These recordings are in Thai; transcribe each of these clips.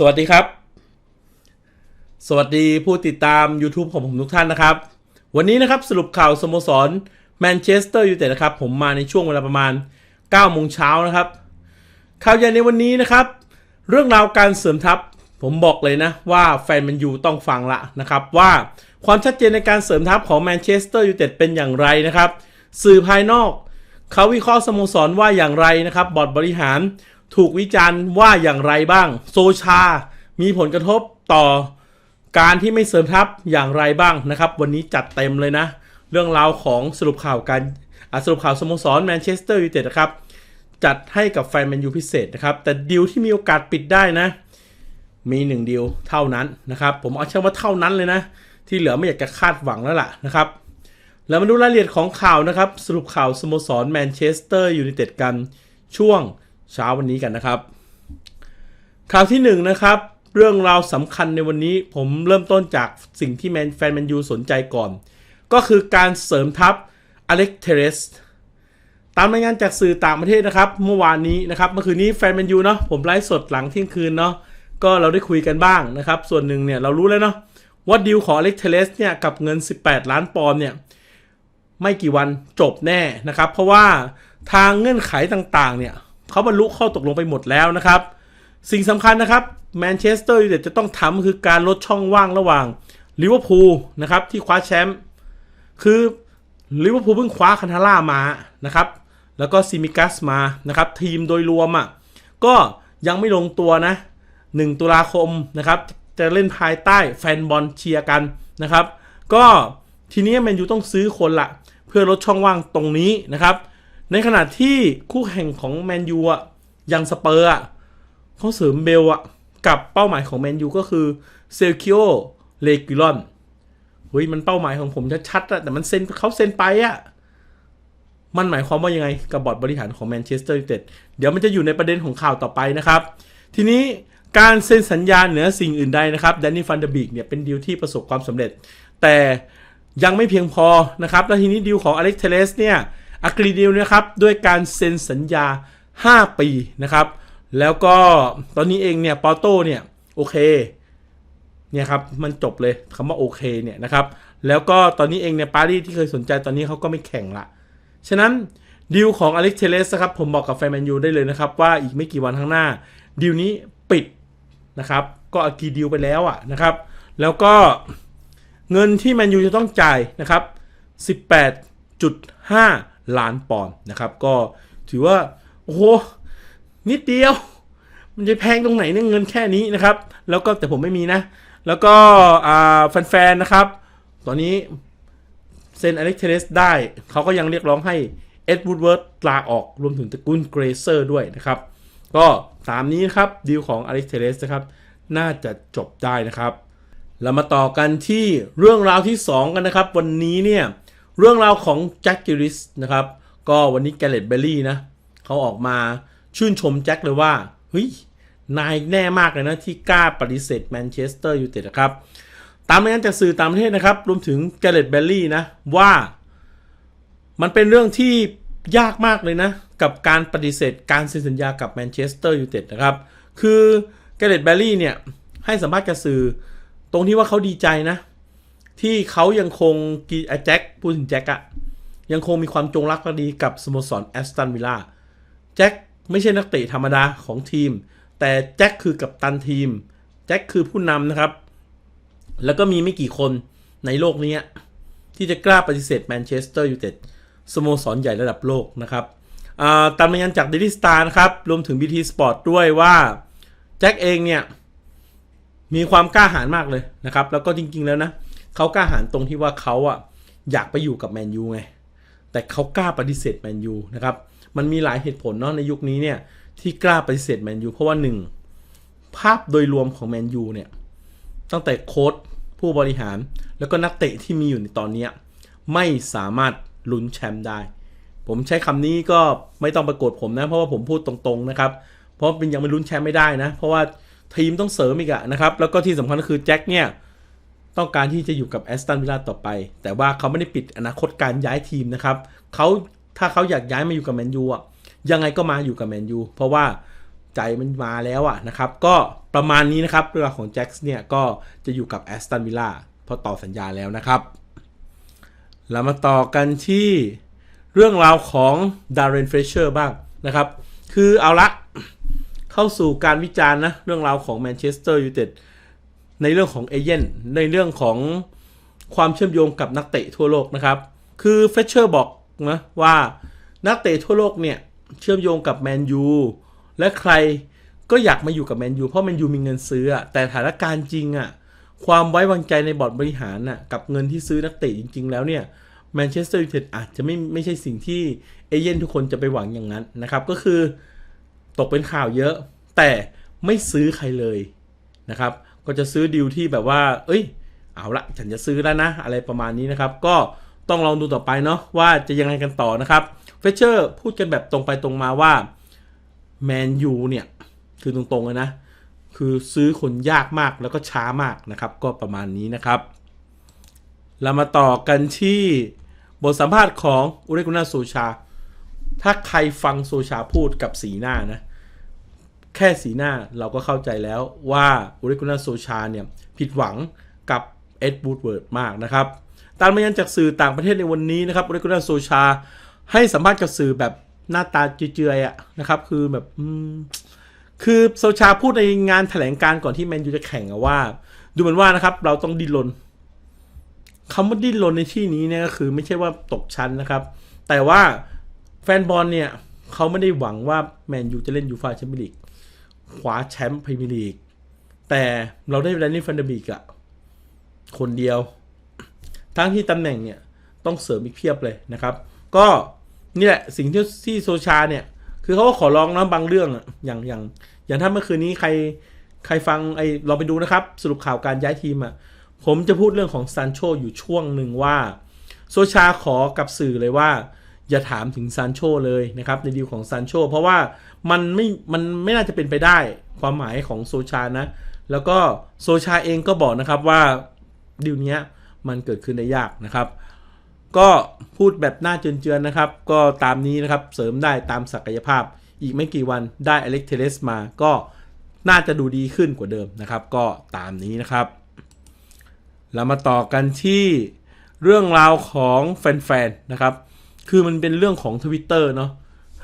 สวัสดีครับ สวัสดีผู้ติดตาม YouTube ของผมทุกท่านนะครับ วันนี้นะครับสรุปข่าวสโมสรแมนเชสเตอร์ยูไนเต็ดนะครับ ผมมาในช่วงเวลาประมาณ9โมงเช้านะครับ ข่าวใหญ่ในวันนี้นะครับ เรื่องราวการเสริมทัพ ผมบอกเลยนะว่าแฟนแมนยูต้องฟังละนะครับ ว่าความชัดเจนในการเสริมทัพของแมนเชสเตอร์ยูไนเต็ดเป็นอย่างไรนะครับ สื่อภายนอก เขาวิเคราะห์สโมสรว่าอย่างไรนะครับบอร์ดบริหาร ถูกวิจารณ์ว่าอย่างไรบ้าง โซชา มีผลกระทบต่อการที่ไม่เสริมทัพอย่างไรบ้างนะครับ วันนี้จัดเต็มเลยนะ เรื่องราวของสรุปข่าวการสรุปข่าวสโมสรแมนเชสเตอร์ยูไนเต็ดนะครับ จัดให้กับแฟนแมนยูพิเศษนะครับ แต่ดีลที่มีโอกาสปิดได้นะ มีหนึ่งดีลเท่านั้นนะครับ ผมเอาใช้ว่าเท่านั้นเลยนะ ที่เหลือไม่อยากจะคาดหวังแล้วล่ะนะครับแล้วมาดูรายละเอียดของข่าวนะครับ สรุปข่าวสโมสรแมนเชสเตอร์ยูไนเต็ดกันช่วง เช้าวันนี้กันนะครับ ข่าวที่1นงนะครับ เรื่องราวสำคัญในวันนี้ผมเริ่มต้นจากสิ่งที่แมนแฟนแมนยูสนใจก่อน ก็คือการเสริมทัพอเล็กเทเรสตามรายงานจากสื่อต่างประเทศนะครับ เมื่อวานนี้นะครับเมื่อคืนนี้แฟนแมนยูเนาะผมไลฟ์สดหลังเที่ยงคืนเนาะก็เราได้คุยกันบ้างนะครับ ส่วนหนึ่งเนี่ยเรารู้แล้วเนาะว่าดีลของอเล็กเทเลสเนี่ยกับเงิน 18 ล้านปอนด์เนี่ยไม่กี่วันจบแน่นะครับ เพราะว่าทางเงื่อนไขต่างๆเนี่ย เขาบรรลุข้อตกลงไปหมดแล้วนะครับ สิ่งสำคัญนะครับแมนเชสเตอร์ยูไนเต็ดจะต้องทำคือการลดช่องว่างระหว่างลิเวอร์พูลนะครับที่คว้าแชมป์คือลิเวอร์พูลเพิ่งคว้าคันทาร่ามานะครับแล้วก็ซิมิกัสมานะครับทีมโดยรวมอะก็ยังไม่ลงตัวนะ 1 ตุลาคมนะครับจะเล่นภายใต้แฟนบอลเชียร์กันนะครับ ก็ทีนี้แมนยูต้องซื้อคนละเพื่อลดช่องว่างตรงนี้นะครับ ในขณะที่คู่แข่งของแมนยูอะย่างสเปอร์อะเขาเสริมเบลอะกับเป้าหมายของแมนยูก็คือเซลคิโอเลกิลอนเฮ้ยมันเป้าหมายของผมชัดๆอะแต่มันเซ็นเขาเซ็นไปอะมันหมายความว่ายังไงกับบอร์ดบริหารของแมนเชสเตอร์ยูไนเต็ดเดี๋ยวมันจะอยู่ในประเด็นของข่าวต่อไปนะครับ ทีนี้การเซ็นสัญญาเหนือสิ่งอื่นใดนะครับแดนนี่ฟันเดอร์บิกเนี่ยเป็นดีลที่ประสบความสำเร็จ แต่ยังไม่เพียงพอนะครับ แล้วทีนี้ดีลของอเล็กเทเลสเนี่ย อักรีดีลนะครับด้วยการเซ็นสัญญา 5 ปีนะครับ แล้วก็ตอนนี้เองเนี่ยปอโต้เนี่ยโอเคเนี่ยครับมันจบเลยคำว่าโอเคเนี่ยนะครับ แล้วก็ตอนนี้เองเนี่ยปารีสที่เคยสนใจตอนนี้เขาก็ไม่แข่งละฉะนั้นดีลของอเล็กเทเลสครับผมบอกกับแฟนแมนยูได้เลยนะครับว่าอีกไม่กี่วันข้างหน้าดีลนี้ปิดนะครับ ก็อากีดีลไปแล้วอะนะครับ แล้วก็เงินที่แมนยูจะต้องจ่ายนะครับ 18.5 ล้านปอนด์นะครับ ก็ถือว่า โอ้โห นิดเดียว มันจะแพงตรงไหนเนี่ยเงินแค่นี้นะครับ แล้วก็แต่ผมไม่มีนะ แล้วก็แฟนๆนะครับ ตอนนี้เซนอเล็กเทเลสได้ เขาก็ยังเรียกร้องให้เอ็ดวูดเวิร์ดลาออกรวมถึงตระกูลเกรเซอร์ด้วยนะครับ ก็ตามนี้นะครับดีลของอเล็กเทเลสนะครับ น่าจะจบได้นะครับเรามาต่อกันที่เรื่องราวที่ 2 กันนะครับ วันนี้เนี่ย เรื่องราวของแจ็คกิริสนะครับ ก็วันนี้แกเลตเบลลี่นะเขาออกมาชื่นชมแจ็คเลยว่าเฮ้ยนายแน่มากเลยนะที่กล้าปฏิเสธแมนเชสเตอร์ยูไนเต็ดนะครับ ตามรายงานจากสื่อต่างประเทศนะครับ รวมถึงแกเลตเบลลี่นะว่ามันเป็นเรื่องที่ยากมากเลยนะ กับการปฏิเสธการเซ็นสัญญากับแมนเชสเตอร์ยูไนเต็ดนะครับ คือแกเลตเบลลี่เนี่ยให้สัมภาษณ์กับสื่อตรงที่ว่าเขาดีใจนะ ที่เขายังคงกีแจ็คพูดถึงแจ็คอะยังคงมีความจงรักภักดีกับสโมสรแอสตันวิลล่าแจ็คไม่ใช่นักเตะธรรมดาของทีม แต่แจ็คคือกัปตันทีม แจ็คคือผู้นำนะครับ แล้วก็มีไม่กี่คนในโลกนี้ที่จะกล้าปฏิเสธแมนเชสเตอร์ยูไนเต็ดสโมสรใหญ่ระดับโลกนะครับตามรายงานจากเดลิสตาร์นะครับรวมถึง BT Sport ด้วยว่าแจ็คเองเนี่ยมีความกล้าหาญมากเลยนะครับ แล้วก็จริงๆแล้วนะเขากล้าหาญตรงที่ว่าเขาอะอยากไปอยู่กับแมนยูไง แต่เขากล้าปฏิเสธแมนยูนะครับ มันมีหลายเหตุผลเนาะในยุคนี้เนี่ยที่กล้าปฏิเสธแมนยูเพราะว่าหนึ่งภาพโดยรวมของแมนยูเนี่ยตั้งแต่โค้ชผู้บริหารแล้วก็นักเตะที่มีอยู่ในตอนนี้ไม่สามารถลุ้นแชมป์ได้ ผมใช้คำนี้ก็ไม่ต้องประกฏผมนะ เพราะว่าผมพูดตรงๆนะครับ เพราะเป็นยังไม่ลุ้นแชมป์ไม่ได้นะ เพราะว่าทีมต้องเสริมอีกอะนะครับ แล้วก็ที่สำคัญก็คือแจ็คเนี่ย ต้องการที่จะอยู่กับแอสตันวิลล่าต่อไป แต่ว่าเขาไม่ได้ปิดอนาคตการย้ายทีมนะครับเขาถ้าเขาอยากย้ายมาอยู่กับแมนยูอะยังไงก็มาอยู่กับแมนยูเพราะว่าใจมันมาแล้วอะนะครับก็ประมาณนี้นะครับเรื่องราวของแจ็คส์เนี่ยก็จะอยู่กับแอสตันวิลล่าเพราะต่อสัญญาแล้วนะครับเรามาต่อกันที่เรื่องราวของดาร์เรนเฟเชอร์บ้างนะครับ คือเอาละเข้าสู่การวิจารณ์นะเรื่องราวของแมนเชสเตอร์ยูไนเต็ด ในเรื่องของเอเย่นในเรื่องของความเชื่อมโยงกับนักเตะทั่วโลกนะครับ คือเฟเชอร์บอกนะว่านักเตะทั่วโลกเนี่ยเชื่อมโยงกับแมนยูและใครก็อยากมาอยู่กับแมนยูเพราะแมนยูมีเงินซื้อแต่สถานการณ์จริงอะความไว้วางใจในบอร์ดบริหารน่ะกับเงินที่ซื้อนักเตะจริง ๆ แล้วเนี่ยแมนเชสเตอร์ยูไนเต็ดอาจจะไม่ไม่ใช่สิ่งที่เอเย่นทุกคนจะไปหวังอย่างนั้นนะครับ ก็คือตกเป็นข่าวเยอะ แต่ไม่ซื้อใครเลยนะครับ ก็จะซื้อดีลที่แบบว่า เอ้ย เอาละฉันจะซื้อแล้วนะ อะไรประมาณนี้นะครับ ก็ต้องลองดูต่อไปเนาะว่าจะยังไงกันต่อนะครับ เฟเชอร์พูดกันแบบตรงไปตรงมาว่าแมนยูเนี่ย คือตรงๆเลยนะ คือซื้อคนยากมากแล้วก็ช้ามากนะครับ ก็ประมาณนี้นะครับ เรามาต่อกันที่บทสัมภาษณ์ของอุเรกุนาโซชา ถ้าใครฟังโซชาพูดกับสีหน้านะ แค่สีหน้าเราก็เข้าใจแล้วว่าอุเรกุนาโซชาเนี่ยผิดหวังกับเอ็ดบูดเวิร์ดมากนะครับตามรายงานจากสื่อต่างประเทศในวันนี้นะครับอุเรกุนาโซชา ให้สัมภาษณ์กับสื่อแบบหน้าตาเจือยอะนะครับคือแบบคือโซชาพูดในงานแถลงการก่อนที่แมนยูจะแข่งว่า ดูเหมือนว่านะครับ เราต้องดิ้นรนคำว่าดิ้นรนในที่นี้เนี่ยก็คือไม่ใช่ว่าตกชั้นนะครับ แต่ว่าแฟนบอลเนี่ยเขาไม่ได้หวังว่าแมนยูจะเล่นยูฟาแชมเปี้ยนลีก คว้าแชมป์พรีเมียร์ลีก แต่เราได้แรนนี่ฟันเดอร์บีกอะคนเดียว ทั้งที่ตำแหน่งเนี่ย ต้องเสริมอีกเพียบเลยนะครับ ก็นี่แหละสิ่งที่ที่โซชาเนี่ย คือเขาก็ขอร้องนะบางเรื่องอะอย่างอย่าง อย่างถ้าเมื่อคืนนี้ใครใครฟังไอเราไปดูนะครับ สรุปข่าวการย้ายทีมอะผมจะพูดเรื่องของซานโชอยู่ช่วงหนึ่งว่า โซชาขอกับสื่อเลยว่า อย่าถามถึงซานโชเลยนะครับในดีลของซานโชเพราะว่า มันไม่มันไม่น่าจะเป็นไปได้ความหมายของโซชานะ แล้วก็โซชาเองก็บอกนะครับว่าดีลเนี้ยมันเกิดขึ้นได้ยากนะครับ ก็พูดแบบหน้าเจือนๆนะครับ ก็ตามนี้นะครับเสริมได้ตามศักยภาพ อีกไม่กี่วันได้อเล็กเทเลสมาก็น่าจะดูดีขึ้นกว่าเดิมนะครับ ก็ตามนี้นะครับ เรามาต่อกันที่เรื่องราวของแฟนๆนะครับ คือมันเป็นเรื่องของ Twitter เนาะ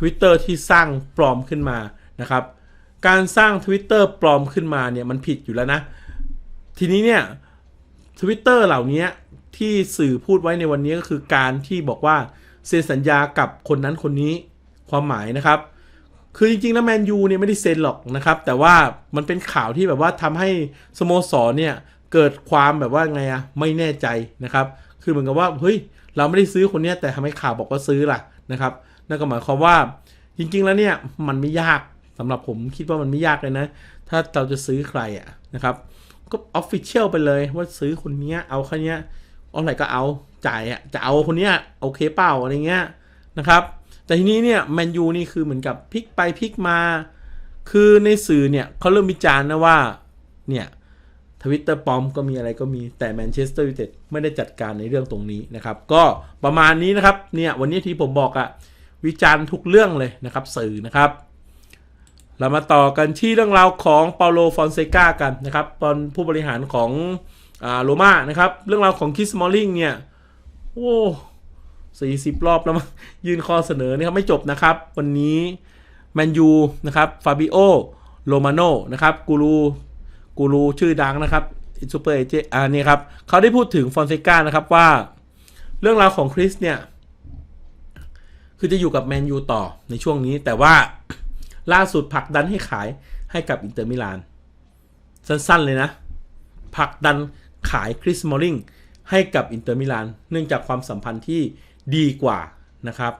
Twitter ที่สร้างปลอมขึ้นมานะครับ การสร้าง Twitter ปลอมขึ้นมาเนี่ยมันผิดอยู่แล้วนะ ทีนี้เนี่ย Twitter เหล่านี้ที่สื่อพูดไว้ในวันนี้ก็คือการที่บอกว่าเซ็นสัญญากับคนนั้นคนนี้ความหมายนะครับ คือจริงๆแล้วแมนยูเนี่ยไม่ได้เซ็นหรอกนะครับ แต่ว่ามันเป็นข่าวที่แบบว่าทำให้สโมสรเนี่ยเกิดความแบบว่าไงอะไม่แน่ใจนะครับ คือเหมือนกับว่าเฮ้ยเราไม่ได้ซื้อคนนี้แต่ทำไมข่าวบอกว่าซื้อล่ะนะครับ นั่นก็หมายความว่าจริงๆแล้วเนี่ยมันไม่ยากสำหรับผมคิดว่ามันไม่ยากเลยนะ ถ้าเราจะซื้อใครอะนะครับก็ออฟฟิเชียลไปเลยว่าซื้อคนเนี้ยเอาคนเนี้ยเอาไหนก็เอาจ่ายอะจะเอาคนเนี้ยโอเคเปล่าอะไรเงี้ยนะครับ แต่ทีนี้เนี่ยแมนยูนี่คือเหมือนกับพลิกไปพลิกมา คือในสื่อเนี่ยเขาเริ่มวิจารณ์นะว่าเนี่ยทวิตเตอร์ปลอมก็มีอะไรก็มีแต่แมนเชสเตอร์ยูไนเต็ดไม่ได้จัดการในเรื่องตรงนี้นะครับ ก็ประมาณนี้นะครับเนี่ยวันนี้ที่ผมบอกอะ วิจารณ์ทุกเรื่องเลยนะครับสื่อนะครับ เรามาต่อกันที่เรื่องราวของเปาโลฟอนเซกากันนะครับตอนผู้บริหารของอ่าโรม่านะครับ เรื่องราวของคิสมอลลิงเนี่ยโอ้สี่สิบรอบแล้วมั้งยื่นข้อเสนอนี่ครับไม่จบนะครับ วันนี้แมนยูนะครับฟาบิโอโรมาโนนะครับกูรูกูรูชื่อดังนะครับซูเปอร์เอเจอ่านี่ครับเขาได้พูดถึงฟอนเซกานะครับว่า เรื่องราวของคริสเนี่ย คือจะอยู่กับแมนยูต่อในช่วงนี้ แต่ว่าล่าสุดผลักดันให้ขายให้กับอินเตอร์มิลาน สั้นๆเลยนะผลักดันขายคริสมอลลิงให้กับอินเตอร์มิลานเนื่องจากความสัมพันธ์ที่ดีกว่านะครับ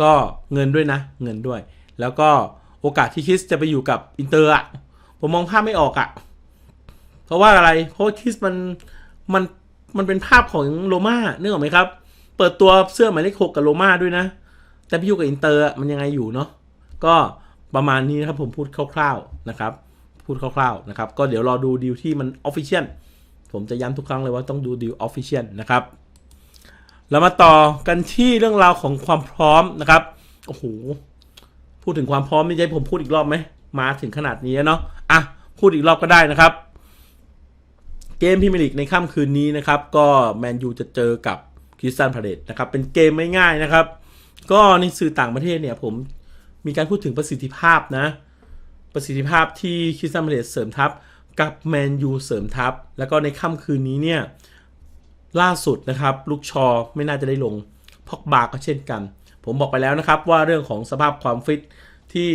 ก็เงินด้วยนะ เงินด้วย แล้วก็โอกาสที่คริสจะไปอยู่กับอินเตอร์อะผมมองภาพไม่ออกอะเพราะว่าอะไร เพราะคริสมันมันมันเป็นภาพของโรม่านึกออกไหมครับ เปิดตัวเสื้อหมายเลขหกกับโรม่าด้วยนะ แต่ไปอยู่กับอินเตอร์มันยังไงอยู่เนาะก็ประมาณนี้นะครับผมพูดคร่าวๆนะครับพูดคร่าวๆนะครับก็เดี๋ยวรอดูดีลที่มันออฟฟิเชียลผมจะย้ำทุกครั้งเลยว่าต้องดูดีลออฟฟิเชียลนะครับเรามาต่อกันที่เรื่องราวของความพร้อมนะครับโอ้โหพูดถึงความพร้อมนี่ให้ผมพูดอีกรอบไหมมาถึงขนาดนี้เนาะอะพูดอีกรอบก็ได้นะครับเกมพรีเมียร์ลีกในค่ำคืนนี้นะครับ ก็แมนยูจะเจอกับคริสตันพาเลตนะครับเป็นเกมไม่ง่ายนะครับ ก็ในสื่อต่างประเทศเนี่ยผมมีการพูดถึงประสิทธิภาพนะ ประสิทธิภาพที่คริสตันพาเลตเสริมทัพกับแมนยูเสริมทัพ แล้วก็ในค่ำคืนนี้เนี่ยล่าสุดนะครับลูกชอไม่น่าจะได้ลงพอกบาก็เช่นกัน ผมบอกไปแล้วนะครับว่าเรื่องของสภาพความฟิตที่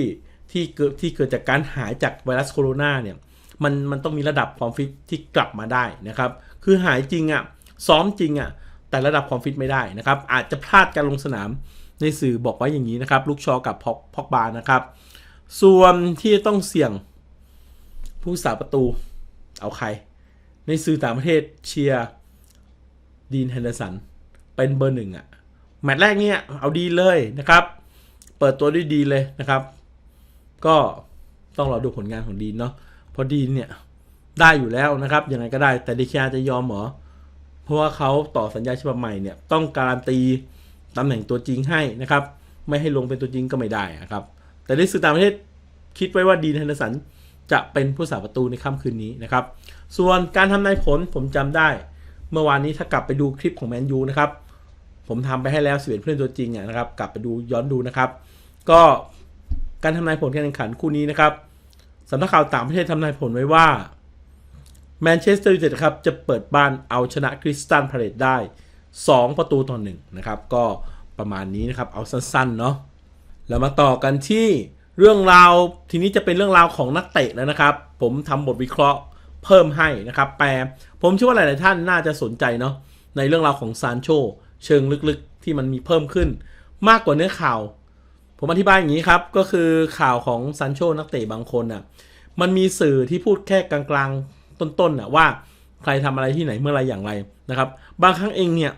ที่เกิดที่เกิดจากการหายจากไวรัสโคโรนาเนี่ยมันมันต้องมีระดับความฟิตที่กลับมาได้นะครับ คือหายจริงอะ่ะซ้อมจริงอะ่ะแต่ระดับความฟิตไม่ได้นะครับอาจจะพลาดการลงสนาม ในสื่อบอกไว้อย่างนี้นะครับ ลูกชอกับพอกพอกบานะครับ ส่วนที่ต้องเสี่ยงผู้สาประตูเอาใคร ในสื่อต่างประเทศเชียร์ดีนแฮนเดอร์สันเป็นเบอร์หนึ่งอะแมตช์แรกเนี่ยเอาดีเลยนะครับ เปิดตัวด้วยดีเลยนะครับ ก็ต้องรอดูผลงานของดีนเนาะเพราะดีนเนี่ยได้อยู่แล้วนะครับยังไงก็ได้แต่ดีแคจะยอมเหรอเพราะว่าเขาต่อสัญญาฉบับใหม่เนี่ยต้องการันตี ตำแหน่งตัวจริงให้นะครับ ไม่ให้ลงเป็นตัวจริงก็ไม่ได้นะครับ แต่ในสื่อต่างประเทศคิดไว้ว่าดีนแฮนเดอร์สันจะเป็นผู้สาประตูในค่ำคืนนี้นะครับ ส่วนการทำนายผลผมจำได้ เมื่อวานนี้ถ้ากลับไปดูคลิปของแมนยูนะครับ ผมทำไปให้แล้วสิบเอ็ดเพื่อนตัวจริงอะนะครับ กลับไปดูย้อนดูนะครับ ก็การทำนายผลการแข่งขันคู่นี้นะครับสำนักข่าวต่างประเทศทำนายผลไว้ว่าแมนเชสเตอร์ยูไนเต็ดครับจะเปิดบ้านเอาชนะคริสตันพาเลตได้ 2 ประตูต่อหนึ่งนะครับ ก็ประมาณนี้นะครับ เอาสั้นๆเนาะแล้วมาต่อกันที่เรื่องราวทีนี้จะเป็นเรื่องราวของนักเตะแล้วนะครับ ผมทำบทวิเคราะห์เพิ่มให้นะครับ แปลผมเชื่อว่าหลายๆท่านน่าจะสนใจเนาะในเรื่องราวของซานโชเชิงลึกๆ ที่มันมีเพิ่มขึ้น มากกว่าเนื้อข่าว ผมอธิบายอย่างนี้ครับ ก็คือข่าวของซานโชนักเตะบางคนอะมันมีสื่อที่พูดแค่กลางๆ ต้นๆน่ะว่า ใครทำอะไรที่ไหนเมื่อไรอย่างไรนะครับ บางครั้งเองเนี่ย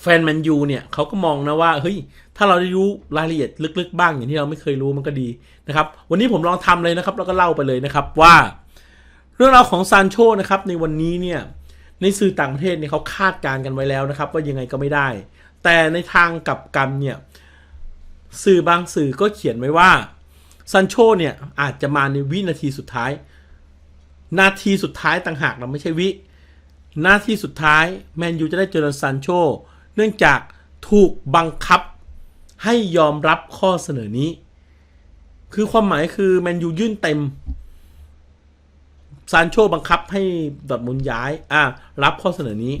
แฟนแมนยูเนี่ยเขาก็มองนะว่าเฮ้ยถ้าเราได้รู้รายละเอียดลึกๆ บ้างอย่างที่เราไม่เคยรู้มันก็ดีนะครับ วันนี้ผมลองทำเลยนะครับ แล้วก็เล่าไปเลยนะครับว่า เรื่องราวของซานโชนะครับในวันนี้เนี่ยในสื่อต่างประเทศเนี่ยเขาคาดการณ์กันไว้แล้วนะครับ ว่ายังไงก็ไม่ได้ แต่ในทางกลับกันเนี่ยสื่อบางสื่อก็เขียนไว้ว่าซานโชเนี่ยอาจจะมาในวินาทีสุดท้าย นาทีสุดท้ายต่างหากเราไม่ใช่วิหน้าที่สุดท้ายแมนยูจะได้เจอร์ซานโช เนื่องจากถูกบังคับให้ยอมรับข้อเสนอนี้ คือความหมายคือแมนยูยื่นเต็มซานโชบังคับให้ดอร์ทมุนย้าย อ่า รับข้อเสนอนี้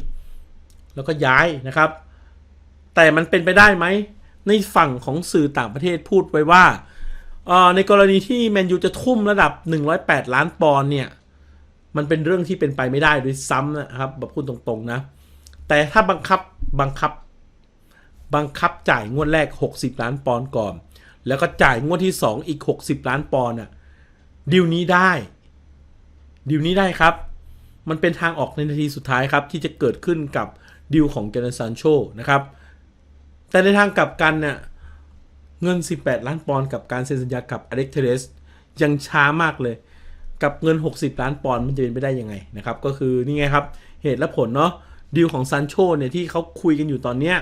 แล้วก็ย้ายนะครับ แต่มันเป็นไปได้ไหม ในฝั่งของสื่อต่างประเทศพูดไว้ว่า ในกรณีที่แมนยูจะทุ่มระดับ 108 ล้านปอนด์เนี่ย มันเป็นเรื่องที่เป็นไปไม่ได้ด้วยซ้ำนะครับแบบพูดตรงๆนะ แต่ถ้าบังคับบังคับ บังคับจ่ายงวดแรก 60 ล้านปอนด์ก่อน แล้วก็จ่ายงวดที่ 2 อีก 60 ล้านปอนด์อะดีลนี้ได้ดีลนี้ได้ครับ มันเป็นทางออกในนาทีสุดท้ายครับ ที่จะเกิดขึ้นกับดีลของเจเนซานโชนะครับ แต่ในทางกลับกันเนี่ยเงิน 18 ล้านปอนด์กับการเซ็นสัญญากับอเล็กเทเรสยังช้ามากเลย กับเงิน 60 ล้านปอนด์มันจะเป็นไปได้ยังไงนะครับก็คือนี่ไงครับเหตุและผลเนาะดีลของซานโชเนี่ยที่เขาคุยกันอยู่ตอนเนี้ย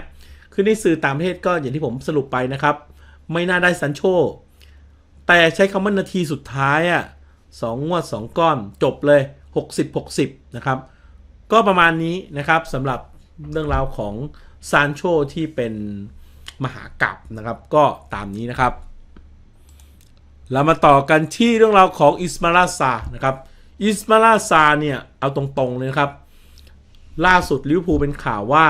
คือในสื่อต่างประเทศก็อย่างที่ผมสรุปไปนะครับ ไม่น่าได้ซานโชแต่ใช้คำว่านาทีสุดท้ายอะ่ะสองงวดสองก้อนจบเลย 60 60 นะครับ ก็ประมาณนี้นะครับสำหรับเรื่องราวของซานโชที่เป็นมหากรัปนะครับ ก็ตามนี้นะครับ เรามาต่อกันที่เรื่องราวของอิสมาลาซานะครับอิสมาลาซาเนี่ยเอาตรงๆเลยครับ ล่าสุดลิเวอร์พูลเป็นข่าวว่า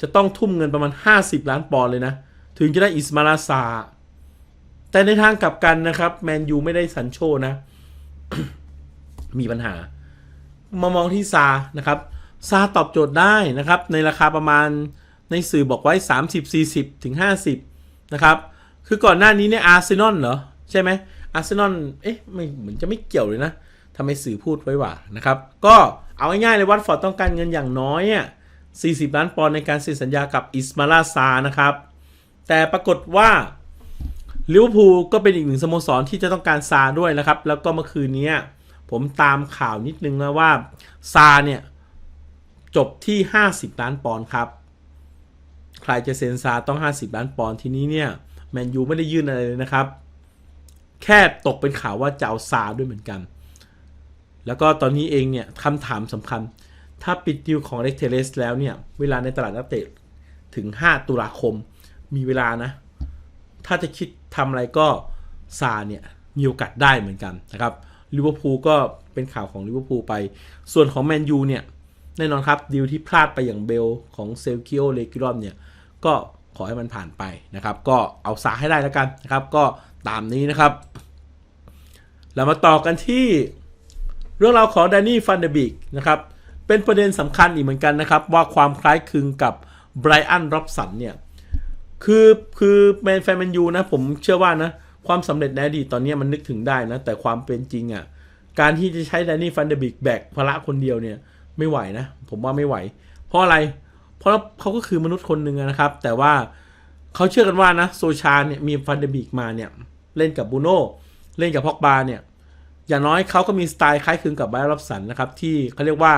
จะต้องทุ่มเงินประมาณ 50 ล้านปอนด์เลยนะ ถึงจะได้อิสมาลาซา แต่ในทางกลับกันนะครับแมนยูไม่ได้สันโชนะ มีปัญหา มามองที่ซานะครับซาตอบโจทย์ได้นะครับ ในราคาประมาณในสื่อบอกไว้ 30 40 ถึง 50 นะครับ คือก่อนหน้านี้เนี่ยอาร์เซนอลเหรอ ใช่ไหมอาร์เซนอลเอ๊ะไม่เหมือนจะไม่เกี่ยวเลยนะทำไมสื่อพูดไว้ว่านะครับ ก็เอาง่ายๆเลยวัตฟอร์ดต้องการเงินอย่างน้อยอะ40 ล้านปอนด์ในการเซ็นสัญญากับอิสมาลาซานะครับ แต่ปรากฏว่าลิเวอร์พูลก็เป็นอีกหนึ่งสโมสรที่จะต้องการซาด้วยนะครับ แล้วก็เมื่อคืนนี้ผมตามข่าวนิดนึงนะว่าซาเนี่ย จบที่ 50 ล้านปอนด์ครับ ใครจะเซ็นซาต้อง 50 ล้านปอนด์ทีนี้เนี่ยแมนยูไม่ได้ยื่นอะไรเลยนะครับ แค่ตกเป็นข่าวว่าจะเอาซาด้วยเหมือนกัน แล้วก็ตอนนี้เองเนี่ยคำถามสำคัญ ถ้าปิดดิวของเล็กเทเลสแล้วเนี่ย เวลาในตลาดนักเตะถึง 5 ตุลาคมมีเวลานะ ถ้าจะคิดทำอะไรก็ซาเนี่ยมีโอกาสได้เหมือนกันนะครับลิเวอร์พูลก็เป็นข่าวของลิเวอร์พูลไป ส่วนของแมนยูเนี่ยแน่นอนครับดีลที่พลาดไปอย่างเบลของเซลคิโอเลกิรอนเนี่ยก็ขอให้มันผ่านไปนะครับ ก็เอาสาให้ได้แล้วกันนะครับ ก็ ตามนี้นะครับ เรามาต่อกันที่เรื่องราวของแดนนี่ฟันเดบิกนะครับ เป็นประเด็นสำคัญอีกเหมือนกันนะครับ ว่าความคล้ายคลึงกับไบรอันร็อบสันเนี่ย คือคือแมนแฟนแมนยูนะ ผมเชื่อว่านะ ความสำเร็จในอดีตตอนนี้มันนึกถึงได้นะ แต่ความเป็นจริงอะ่ะ การที่จะใช้แดนนี่ฟันเดบิกแบกภาระคนเดียวเนี่ยไม่ไหวนะ ผมว่าไม่ไหว เพราะอะไร เพราะเขาก็คือมนุษย์คนหนึ่งนะครับ แต่ว่าเขาเชื่อกันว่านะโซชาเนี่ยมีฟันเดบิกมาเนี่ย เล่นกับบูโน่เล่นกับพอกบาเนี่ยอย่างน้อยเขาก็มีสไตล์คล้ายคลึงกับไบรอนร็อบสันนะครับ ที่เขาเรียกว่า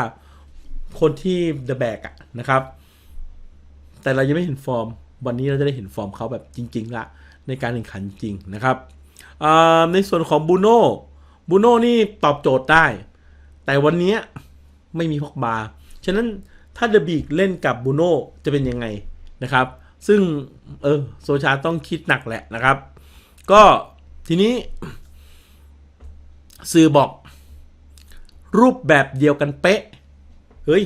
คนที่เดอะแบกอะนะครับ แต่เรายังไม่เห็นฟอร์ม วันนี้เราจะได้เห็นฟอร์มเขาแบบจริง ๆ ละ ในการแข่งขันจริงนะครับในส่วนของบูโน่บูโน่นี่ตอบโจทย์ได้ แต่วันนี้ไม่มีพอกบาฉะนั้นถ้าเดอะบีกเล่นกับบูโน่จะเป็นยังไงนะครับ ซึ่งเออโซชาต้องคิดหนักแหละนะครับ ก็ทีนี้ สื่อบอก รูปแบบเดียวกันเป๊ะ เฮ้ย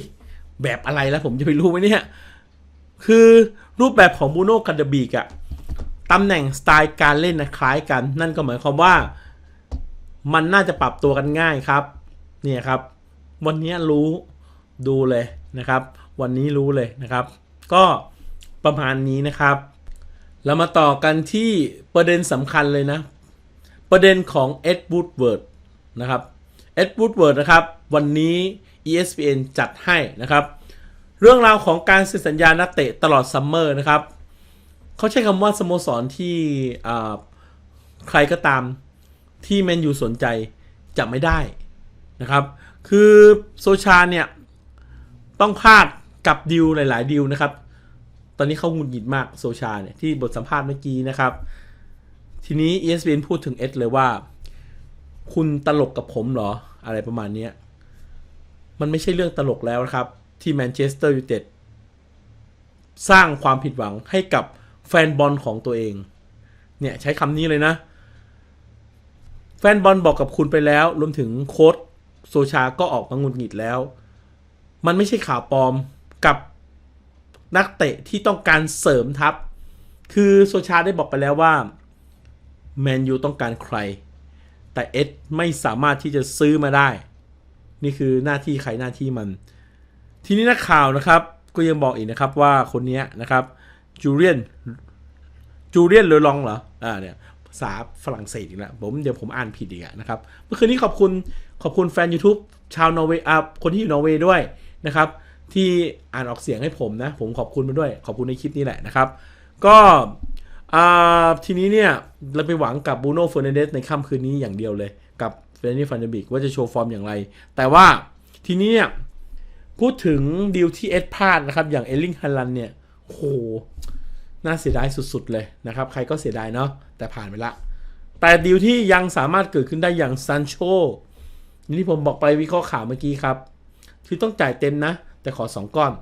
แบบอะไรแล้วผมจะไปรู้ไหมเนี่ย คือรูปแบบของบูโน่กับเดบีกอะตำแหน่งสไตล์การเล่นนะคล้ายกัน นั่นก็หมายความว่า มันน่าจะปรับตัวกันง่ายครับ เนี่ยครับ วันนี้รู้ดูเลยนะครับ วันนี้รู้เลยนะครับ ก็ประมาณนี้นะครับ เรามาต่อกันที่ประเด็นสำคัญเลยนะ ประเด็นของเอ็ดวูดเวิร์ดนะครับเอ็ดวูดเวิร์ดนะครับ วันนี้ ESPN จัดให้นะครับ เรื่องราวของการเซ็นสัญญานักเตะตลอดซัมเมอร์นะครับเขาใช้คำว่าสโมสรที่ใครก็ตามที่แมนยูสนใจจะไม่ได้นะครับ คือโซชาเนี่ย ต้องพลาดกับดิวหลาย ๆ ดิวนะครับ ตอนนี้เขาหงุดหงิดมากโซชาเนี่ยที่บทสัมภาษณ์เมื่อกี้นะครับ ทีนี้ ESPN พูดถึงเอสเลยว่า คุณตลกกับผมเหรอ อะไรประมาณนี้มันไม่ใช่เรื่องตลกแล้วนะครับ ที่แมนเชสเตอร์ยูไนเต็ดสร้างความผิดหวังให้กับแฟนบอลของตัวเอง เนี่ยใช้คำนี้เลยนะ แฟนบอลบอกกับคุณไปแล้ว รวมถึงโค้ดโซชาก็ออกมาหงุดหงิดแล้ว มันไม่ใช่ข่าวปลอมกับ นักเตะที่ต้องการเสริมทัพ คือโซชาได้บอกไปแล้วว่าแมนยูต้องการใคร แต่เอ็ดไม่สามารถที่จะซื้อมาได้ นี่คือหน้าที่ใครหน้าที่มัน ทีนี้นักข่าวนะครับก็ยังบอกอีกนะครับว่าคนนี้นะครับจูเลียนจูเลียนเลอลองเหรออ่าเนี่ยภาษาฝรั่งเศสอีกแล้วผมเดี๋ยวผมอ่านผิดอีกนะครับเมื่อคืนนี้ขอบคุณขอบคุณแฟน YouTube ชาวนอร์เวย์อ่าคนที่อยู่นอร์เวย์ด้วยนะครับ ที่อ่านออกเสียงให้ผมนะ ผมขอบคุณมาด้วย ขอบคุณในคลิปนี้แหละนะครับ ก็ทีนี้เนี่ย เราไปหวังกับบูโน่เฟอร์นันเดสในค่ำคืนนี้อย่างเดียวเลย กับเฟรนนี่ฟันเดบิกว่าจะโชว์ฟอร์มอย่างไร แต่ว่าทีนี้เนี่ย พูดถึงดีลที่เอ็ดพลาดนะครับ อย่างเอลลิงฮันลันเนี่ยโหน่าเสียดายสุดๆเลยนะครับ ใครก็เสียดายเนาะแต่ผ่านไปละ แต่ดีลที่ยังสามารถเกิดขึ้นได้อย่างซันโชนี่ผมบอกไปวิเคราะห์ข่าวเมื่อกี้ครับ คือต้องจ่ายเต็มนะ แต่ขอ 2 ก้อน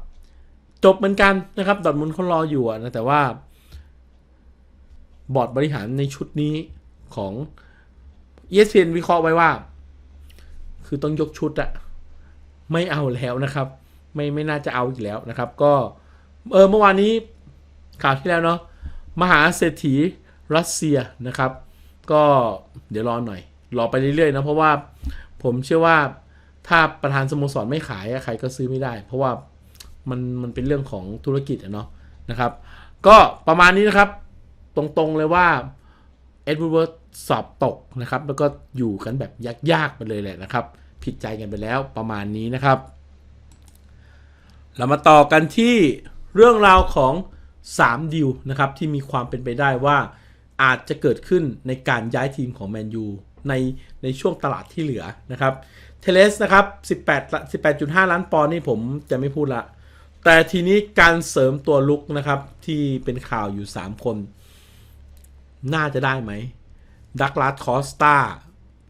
จบเหมือนกันนะครับดอดมุนเขารออยู่นะแต่ว่าบอร์ดบริหารในชุดนี้ของ ESPN วิเคราะห์ไว้ว่า คือต้องยกชุดอะไม่เอาแล้วนะครับ ไม่ไม่น่าจะเอาอีกแล้วนะครับ ก็เออเมื่อวานนี้ข่าวที่แล้วเนาะมหาเศรษฐีรัสเซียนะครับ ก็เดี๋ยวรอหน่อย รอไปเรื่อยๆนะเพราะว่าผมเชื่อว่า ถ้าประธานสโมสรไม่ขายใครก็ซื้อไม่ได้ เพราะว่ามันมันเป็นเรื่องของธุรกิจอะเนาะนะครับ ก็ประมาณนี้นะครับ ตรงๆเลยว่าเอ็ดวูดสอบตกนะครับ แล้วก็อยู่กันแบบยากๆไปเลยแหละนะครับ ผิดใจกันไปแล้วประมาณนี้นะครับ เรามาต่อกันที่เรื่องราวของ 3 ดิวนะครับ ที่มีความเป็นไปได้ว่าอาจจะเกิดขึ้นในการย้ายทีมของแมนยูในในช่วงตลาดที่เหลือนะครับ เทเลสนะครับ18 18.5 ล้านปอนด์นี่ผมจะไม่พูดละ แต่ทีนี้การเสริมตัวลุกนะครับ ที่เป็นข่าวอยู่ 3 คน น่าจะได้ไหมดักลาสคอสตา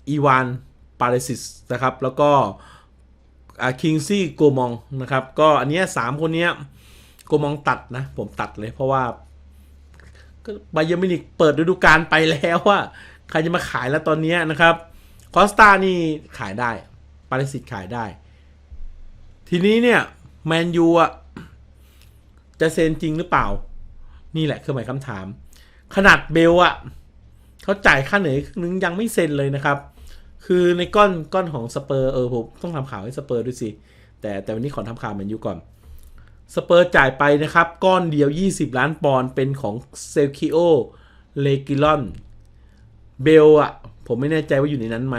อีวานปาเลซิสนะครับ แล้วก็คิงซี่โกมองนะครับ ก็อันนี้สามคนนี้โกมองตัดนะ ผมตัดเลยเพราะว่าบายมินิกเปิดฤดูกาลไปแล้วว่า ใครจะมาขายแล้วตอนนี้นะครับ คอสตานี่ขายได้ ปาเลซิสขายได้ ทีนี้เนี่ยแมนยูอะจะเซ็นจริงหรือเปล่า นี่แหละคือหมายคำถาม ขนาดเบลอะเขาจ่ายค่าเหนื่อยครึ่งนึงยังไม่เซ็นเลยนะครับ คือในก้อนก้อนของสเปอร์เออผมต้องทำข่าวให้สเปอร์ด้วยสิ แต่แต่วันนี้ขอทำข่าวแมนยูก่อนสเปอร์จ่ายไปนะครับ ก้อนเดียว 20 ล้านปอนด์เป็นของเซลคิโอเลกิลอนเบลอะผมไม่แน่ใจว่าอยู่ในนั้นไหม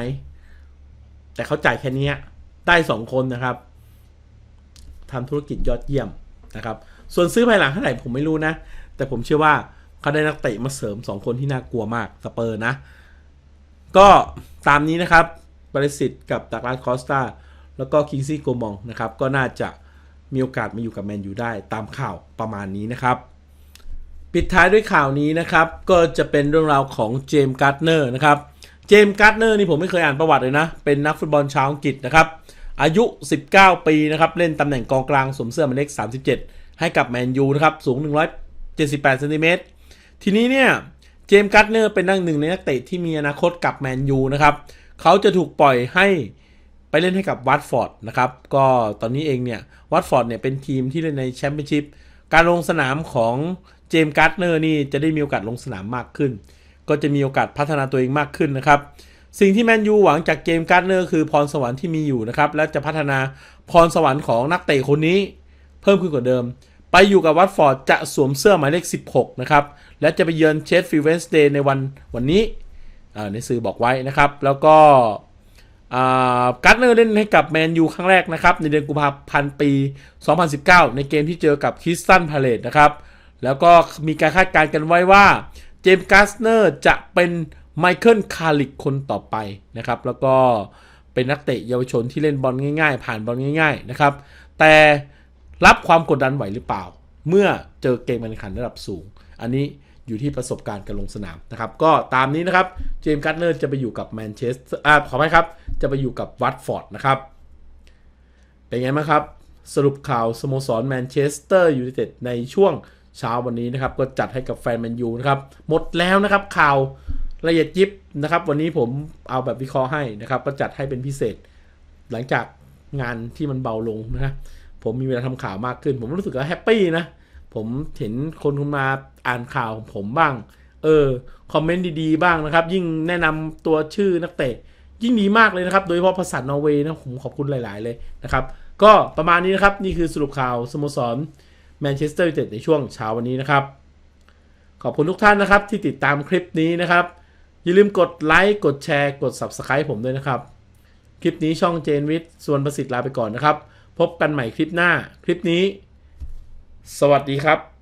แต่เขาจ่ายแค่นี้ได้2คนนะครับทำธุรกิจยอดเยี่ยมนะครับ ส่วนซื้อภายหลังเท่าไหร่ผมไม่รู้นะ แต่ผมเชื่อว่าเขาได้นักเตะมาเสริม 2 คนที่น่ากลัวมากสเปอร์นะ ก็ตามนี้นะครับบริสิตกับดักลาสคอสตาแล้วก็คิงซี่โกมองนะครับ ก็น่าจะมีโอกาสมาอยู่กับแมนยูได้ตามข่าวประมาณนี้นะครับ ปิดท้ายด้วยข่าวนี้นะครับ ก็จะเป็นเรื่องราวของเจมส์การ์ดเนอร์นะครับ เจมส์การ์ดเนอร์นี่ผมไม่เคยอ่านประวัติเลยนะ เป็นนักฟุตบอลชาวอังกฤษนะครับ อายุ 19 ปีนะครับ เล่นตำแหน่งกองกลางสวมเสื้อหมายเลข 37 ให้กับแมนยูนะครับ สูง 178เซนติเมตรทีนี้เนี่ย เจมส์การ์ดเนอร์เป็นนักหนึ่งในนักเตะที่มีอนาคตกับแมนยูนะครับ เขาจะถูกปล่อยให้ไปเล่นให้กับวัตฟอร์ดนะครับ ก็ตอนนี้เองเนี่ยวัตฟอร์ดเนี่ยเป็นทีมที่เล่นในแชมเปี้ยนชิพการลงสนามของเจมส์การ์ดเนอร์นี่จะได้มีโอกาสลงสนามมากขึ้น ก็จะมีโอกาสพัฒนาตัวเองมากขึ้นนะครับสิ่งที่แมนยูหวังจากเจมการ์ดเนอร์คือพรสวรรค์ที่มีอยู่นะครับและจะพัฒนาพรสวรรค์ของนักเตะคนนี้ เพิ่มขึ้นกว่าเดิม ไปอยู่กับวัตฟอร์ดจะสวมเสื้อหมายเลข 16 นะครับ และจะไปเยือนเชสฟิลเวนสเดย์ในวันวันนี้ในสื่อบอกไว้นะครับ แล้วก็การ์ดเนอร์เล่นให้กับแมนยูครั้งแรกนะครับ ในเดือนกุมภาพันธ์ปี 2019 ในเกมที่เจอกับคริสตันพาเลตนะครับแล้วก็มีการคาดการณ์กันไว้ว่า เจมส์การ์ดเนอร์จะเป็นไมเคิลคาริกคนต่อไปนะครับ แล้วก็เป็นนักเตะเยาวชนที่เล่นบอลง่าย ๆ ผ่านบอลง่าย ๆ นะครับ แต่รับความกดดันไหวหรือเปล่า เมื่อเจอเกมการแข่งขันระดับสูง อันนี้อยู่ที่ประสบการณ์การลงสนามนะครับ ก็ตามนี้นะครับ เจมส์การ์เนอร์จะไปอยู่กับแมนเชสเตอร์อ่าขออภัยครับ จะไปอยู่กับวัตฟอร์ดนะครับ เป็นไงบ้างครับ สรุปข่าวสโมสรแมนเชสเตอร์ยูไนเต็ดในช่วง เช้าวันนี้นะครับก็จัดให้กับแฟนแมนยูนะครับหมดแล้วนะครับข่าวละเอียดยิบนะครับ วันนี้ผมเอาแบบวิเคราะห์ให้นะครับ ก็จัดให้เป็นพิเศษ หลังจากงานที่มันเบาลงนะผมมีเวลาทำข่าวมากขึ้น ผมรู้สึกว่าแฮปปี้นะ ผมเห็นคนคุณมาอ่านข่าวของผมบ้าง เออ คอมเมนต์ดีๆบ้างนะครับ ยิ่งแนะนำตัวชื่อนักเตะ ยิ่งดีมากเลยนะครับ โดยเฉพาะภาษานอร์เวย์นะผมขอบคุณหลาย ๆ เลยนะครับ ก็ประมาณนี้นะครับ นี่คือสรุปข่าวสโมสร แมนเชสเตอร์ยูไนเต็ดในช่วงเช้าวันนี้นะครับ ขอบคุณทุกท่านนะครับที่ติดตามคลิปนี้นะครับ อย่าลืมกดไลค์กดแชร์กด Subscribe ผมด้วยนะครับ คลิปนี้ช่องเจนวิทย์ส่วนประสิทธิ์ลาไปก่อนนะครับ พบกันใหม่คลิปหน้าคลิปนี้ สวัสดีครับ